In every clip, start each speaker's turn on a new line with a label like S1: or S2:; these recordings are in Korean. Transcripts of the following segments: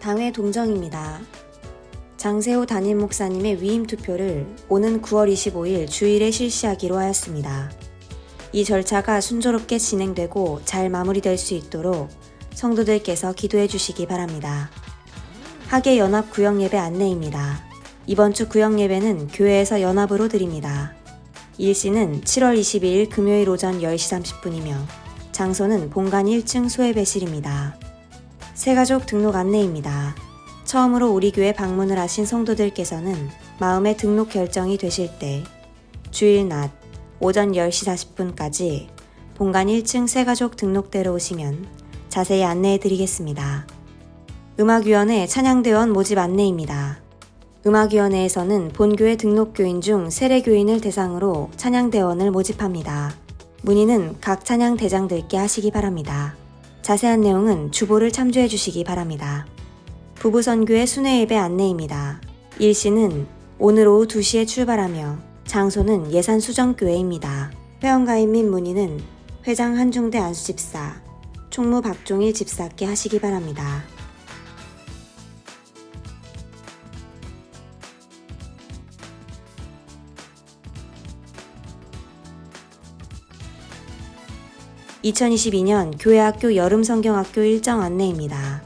S1: 당회 동정입니다. 장세호 담임 목사님의 위임 투표를 오는 9월 25일 주일에 실시하기로 하였습니다. 이 절차가 순조롭게 진행되고 잘 마무리될 수 있도록 성도들께서 기도해 주시기 바랍니다. 하계 연합 구역 예배 안내입니다. 이번 주 구역 예배는 교회에서 연합으로 드립니다. 일시는 7월 22일 금요일 오전 10시 30분이며 장소는 본관 1층 소예배실입니다. 새가족 등록 안내입니다. 처음으로 우리 교회 방문을 하신 성도들께서는 마음의 등록 결정이 되실 때 주일 낮 오전 10시 40분까지 본관 1층 새가족 등록대로 오시면 자세히 안내해 드리겠습니다. 음악위원회 찬양대원 모집 안내입니다. 음악위원회에서는 본교회 등록교인 중 세례교인을 대상으로 찬양대원을 모집합니다. 문의는 각 찬양대장들께 하시기 바랍니다. 자세한 내용은 주보를 참조해 주시기 바랍니다. 부부선교의 순회예배 안내입니다. 일시는 오늘 오후 2시에 출발하며 장소는 예산수정교회입니다. 회원가입 및 문의는 회장 한중대 안수집사, 총무 박종일 집사께 하시기 바랍니다. (2022년) 교회학교 여름성경학교 일정 안내입니다.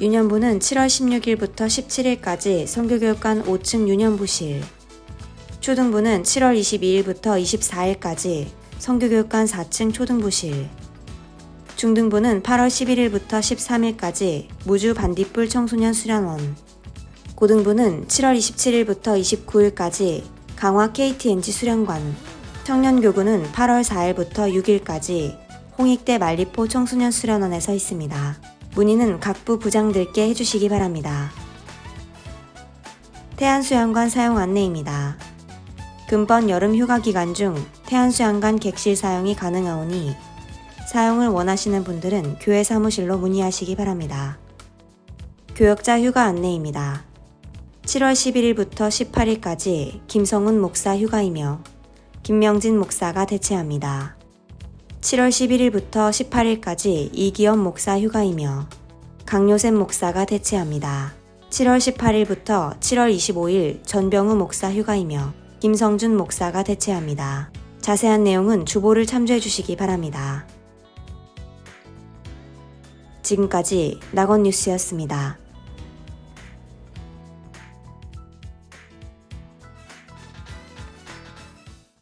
S1: 유년부는 7월 16일부터 17일까지 성교교육관 5층 유년부실, 초등부는 7월 22일부터 24일까지 성교교육관 4층 초등부실, 중등부는 8월 11일부터 13일까지 무주 반딧불 청소년 수련원, 고등부는 7월 27일부터 29일까지 강화 KTNG 수련관, 청년교구는 8월 4일부터 6일까지 홍익대 만리포 청소년 수련원에서 있습니다. 문의는 각부 부장들께 해주시기 바랍니다. 태안수양관 사용 안내입니다. 금번 여름 휴가 기간 중 태안수양관 객실 사용이 가능하오니 사용을 원하시는 분들은 교회 사무실로 문의하시기 바랍니다. 교역자 휴가 안내입니다. 7월 11일부터 18일까지 김성훈 목사 휴가이며 김명진 목사가 대체합니다. 7월 11일부터 18일까지 이기현 목사 휴가이며 강요셉 목사가 대체합니다. 7월 18일부터 7월 25일 전병우 목사 휴가이며 김성준 목사가 대체합니다. 자세한 내용은 주보를 참조해 주시기 바랍니다. 지금까지 낙원 뉴스였습니다.